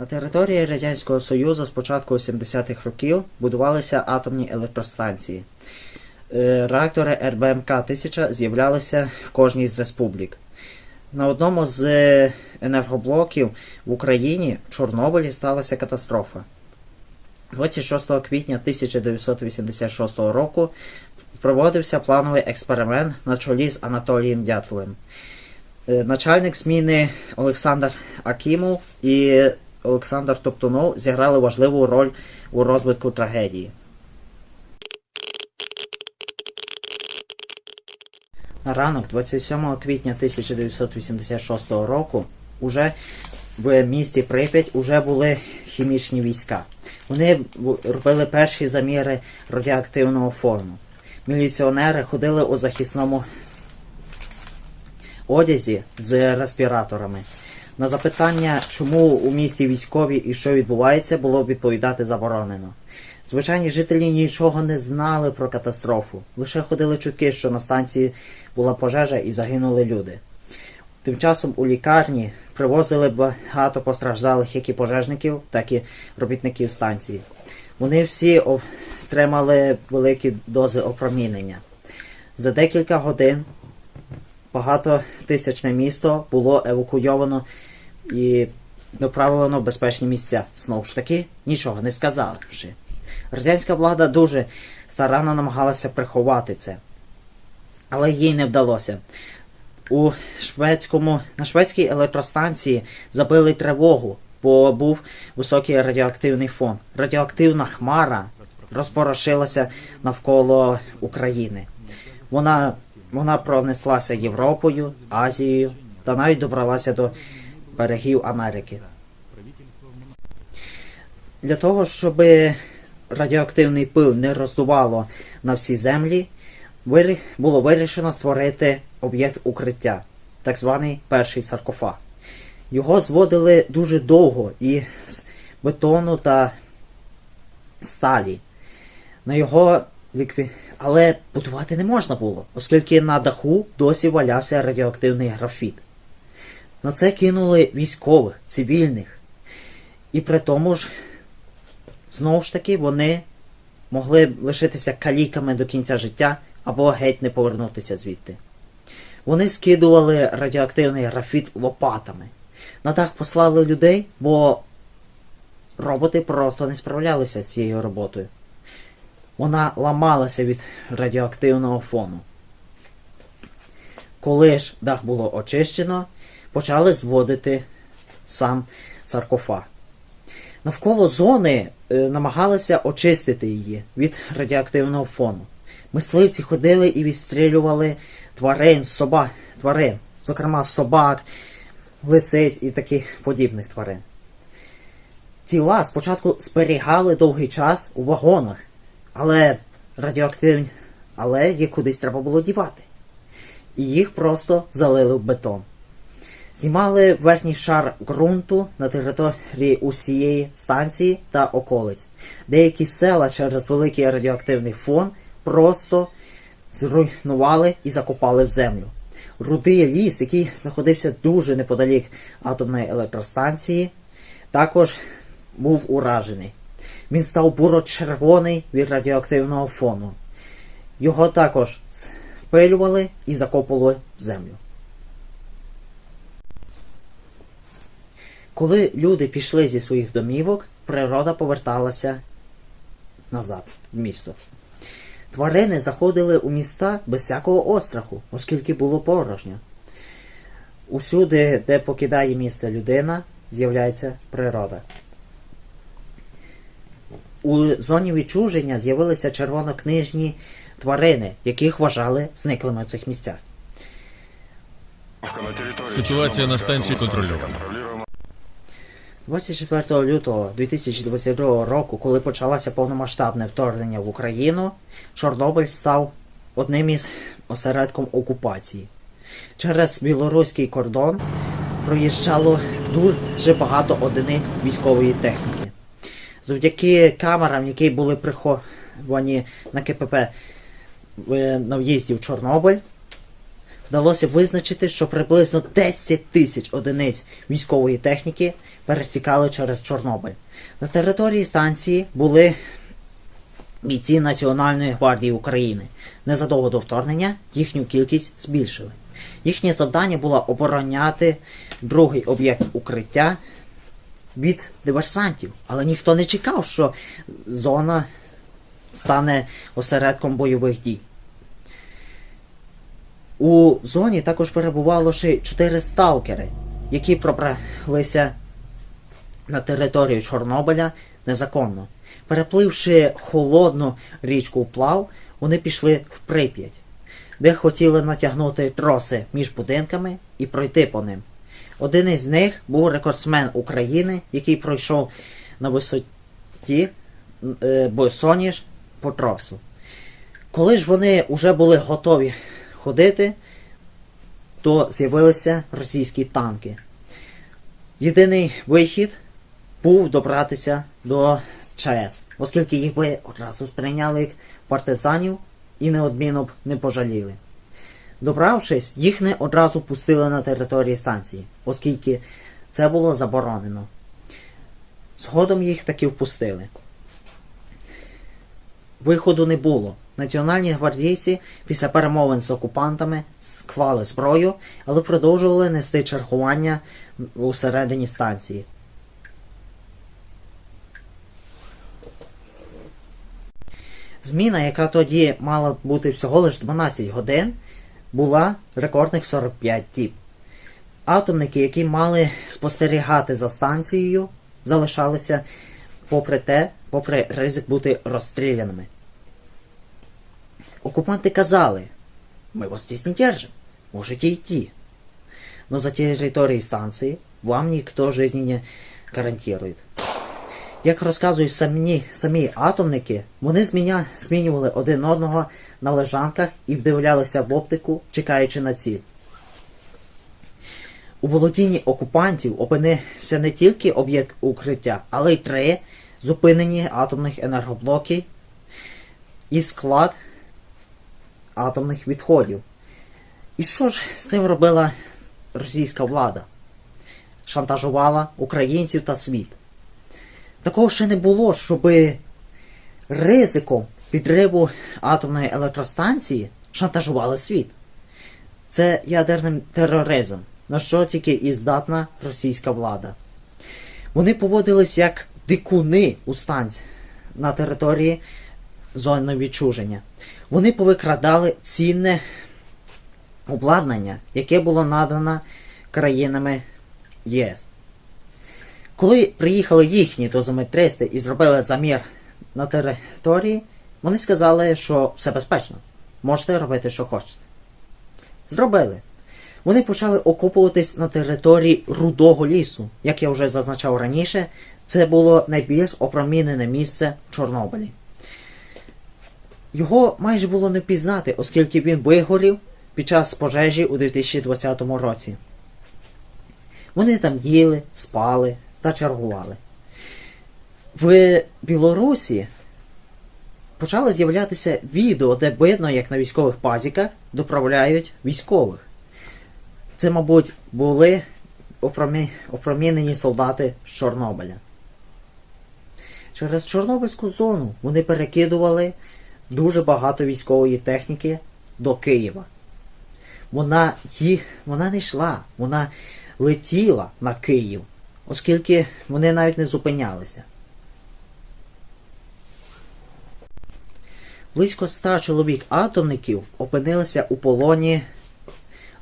На території Радянського Союзу з початку 70-х років будувалися атомні електростанції. Е, Реактори РБМК-1000 з'являлися в кожній з республік. На одному з е, енергоблоків в Україні в Чорнобилі сталася катастрофа. 26 квітня 1986 року проводився плановий експеримент на чолі з Анатолієм Дятловим. Е, Начальник зміни Олександр Акімов і Олександр Топтунов зіграли важливу роль у розвитку трагедії. На ранок 27 квітня 1986 року уже в місті Прип'ять уже були хімічні війська. Вони робили перші заміри радіоактивного фону. Міліціонери ходили у захисному одязі з респіраторами. На запитання, чому у місті військові і що відбувається, було відповідати заборонено. Звичайні жителі нічого не знали про катастрофу. Лише ходили чутки, що на станції була пожежа і загинули люди. Тим часом у лікарні привозили багато постраждалих як і пожежників, так і робітників станції. Вони всі отримали великі дози опромінення. За декілька годин багатотисячне місто було евакуйовано і доправлено в безпечні місця. Знову ж таки, нічого не сказавши. Радянська влада дуже старанно намагалася приховати це, але їй не вдалося. У шведському, на шведській електростанції забили тривогу, бо був високий радіоактивний фон. Радіоактивна хмара розпорошилася навколо України. Вона, вона пронеслася Європою, Азією та навіть добралася до берегів Америки. Для того, щоб радіоактивний пил не роздувало на всі землі, було вирішено створити об'єкт укриття, так званий перший саркофаг. Його зводили дуже довго і з бетону та сталі. На його лікві... Але будувати не можна було, оскільки на даху досі валявся радіоактивний графіт. На це кинули військових, цивільних. І при тому ж, знову ж таки, вони могли лишитися каліками до кінця життя або геть не повернутися звідти. Вони скидували радіоактивний графіт лопатами. На дах послали людей, бо роботи просто не справлялися з цією роботою. Вона ламалася від радіоактивного фону. Коли ж дах було очищено, почали зводити сам саркофаг. Навколо зони е, намагалися очистити її від радіоактивного фону. Мисливці ходили і відстрілювали тварин, собак, тварин, зокрема собак, лисиць і таких подібних тварин. Тіла спочатку зберігали довгий час у вагонах, але радіоактивні, але їх кудись треба було дівати. І їх просто залили в бетон. Знімали верхній шар ґрунту на території усієї станції та околиць. Деякі села через великий радіоактивний фон просто зруйнували і закопали в землю. Рудий ліс, який знаходився дуже неподалік атомної електростанції, також був уражений. Він став буро-червоний від радіоактивного фону. Його також спилювали і закопували в землю. Коли люди пішли зі своїх домівок, природа поверталася назад в місто. Тварини заходили у міста без всякого остраху, оскільки було порожньо. Усюди, де покидає місце людина, з'являється природа. У зоні відчуження з'явилися червонокнижні тварини, яких вважали зниклими в цих місцях. Ситуація на станції контрольована. 24 лютого 2022 року, коли почалося повномасштабне вторгнення в Україну, Чорнобиль став одним із осередком окупації. Через білоруський кордон проїжджало дуже багато одиниць військової техніки. Завдяки камерам, які були приховані на КПП е, на в'їзді в Чорнобиль, вдалося визначити, що приблизно 10 тисяч одиниць військової техніки пересікали через Чорнобиль. На території станції були бійці Національної гвардії України. Незадовго до вторгнення їхню кількість збільшили. Їхнє завдання було обороняти другий об'єкт укриття від диверсантів, але ніхто не чекав, що зона стане осередком бойових дій. У зоні також перебувало ще чотири сталкери, які пробралися на територію Чорнобиля незаконно. Перепливши холодну річку Плав, вони пішли в Прип'ять, де хотіли натягнути троси між будинками і пройти по ним. Один із них був рекордсмен України, який пройшов на висоті е, Босоніж по тросу. Коли ж вони вже були готові ходити, то з'явилися російські танки. Єдиний вихід був добратися до ЧАЕС, оскільки їх би одразу сприйняли як партизанів і неодмінно б не пожаліли. Добравшись, їх не одразу пустили на території станції, оскільки це було заборонено. Згодом їх таки впустили. Виходу не було. Національні гвардійці після перемовин з окупантами склали зброю, але продовжували нести чергування у середині станції. Зміна, яка тоді мала бути всього лише 12 годин, була рекордних 45 діб. Атомники, які мали спостерігати за станцією, залишалися попри те, попри ризик бути розстріляними. Оккупанты казали, мы вас здесь не держим, можете идти. Но за територією станції вам ніхто жизни не гарантує. Як розказують самі, самі атомники, вони зміня, змінювали один одного на лежанках і вдивлялися в оптику, чекаючи на ціль. У володінні окупантів опинився не тільки об'єкт укриття, але й три зупинені атомних енергоблоки і склад атомних відходів. І що ж з цим робила російська влада? Шантажувала українців та світ. Такого ще не було, щоб ризиком підриву атомної електростанції шантажували світ. Це ядерний тероризм, на що тільки і здатна російська влада. Вони поводились як дикуни у станції на території зони відчуження. Вони повикрадали цінне обладнання, яке було надано країнами ЄС. Коли приїхали їхні дозометристи і зробили замір на території, вони сказали, що все безпечно. Можете робити, що хочете. Зробили. Вони почали окупуватись на території рудого лісу. Як я вже зазначав раніше, це було найбільш опромінене місце в Чорнобилі. Його майже було не впізнати, оскільки він вигорів під час пожежі у 2020 році. Вони там їли, спали та чергували. В Білорусі почали з'являтися відео, де видно, як на військових пазіках доправляють військових. Це, мабуть, були опромінені солдати з Чорнобиля. Через Чорнобильську зону вони перекидували дуже багато військової техніки до Києва. Вона їх, вона не йшла, вона летіла на Київ, оскільки вони навіть не зупинялися. Близько ста чоловік атомників опинилися у полоні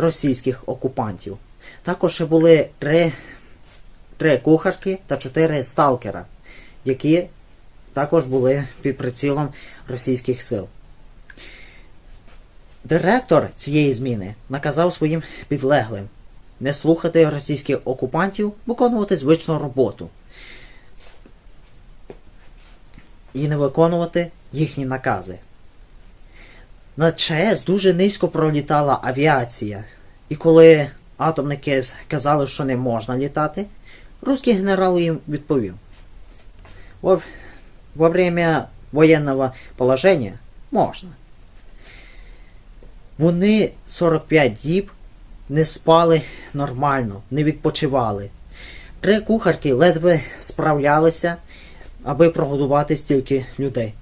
російських окупантів. Також були три, три кухарки та чотири сталкера, які також були під прицілом російських сил. Директор цієї зміни наказав своїм підлеглим не слухати російських окупантів, виконувати звичну роботу і не виконувати їхні накази. На ЧАЕС дуже низько пролітала авіація, і коли атомники казали, що не можна літати, русський генерал їм відповів. Во, время военного положения можно. Вони 45 діб не спали нормально, не відпочивали. Три кухарки ледве справлялися, аби прогодувати стільки людей.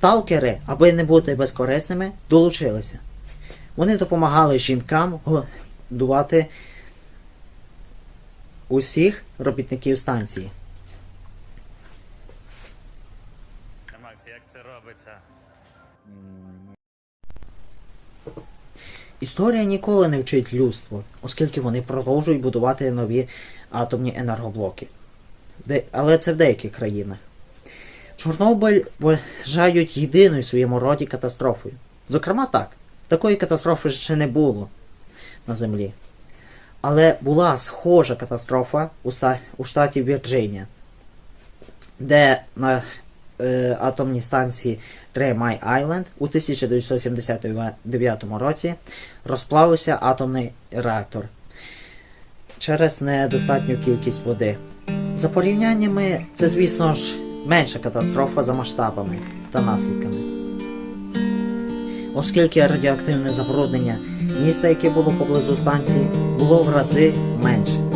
Сталкери, аби не бути безкорисними, долучилися. Вони допомагали жінкам годувати усіх робітників станції. Макс, як це робиться? Історія ніколи не вчить людство, оскільки вони продовжують будувати нові атомні енергоблоки. Але це в деяких країнах. Чорнобиль вважають єдиною в своєму роді катастрофою. Зокрема, так, такої катастрофи ще не було на Землі. Але була схожа катастрофа у, штаті Вірджинія, де на е, атомній станції Mile Island у 1979 році розплавився атомний реактор через недостатню кількість води. За порівняннями, це, звісно ж, менша катастрофа за масштабами та наслідками. Оскільки радіоактивне забруднення міста, яке було поблизу станції, було в рази менше.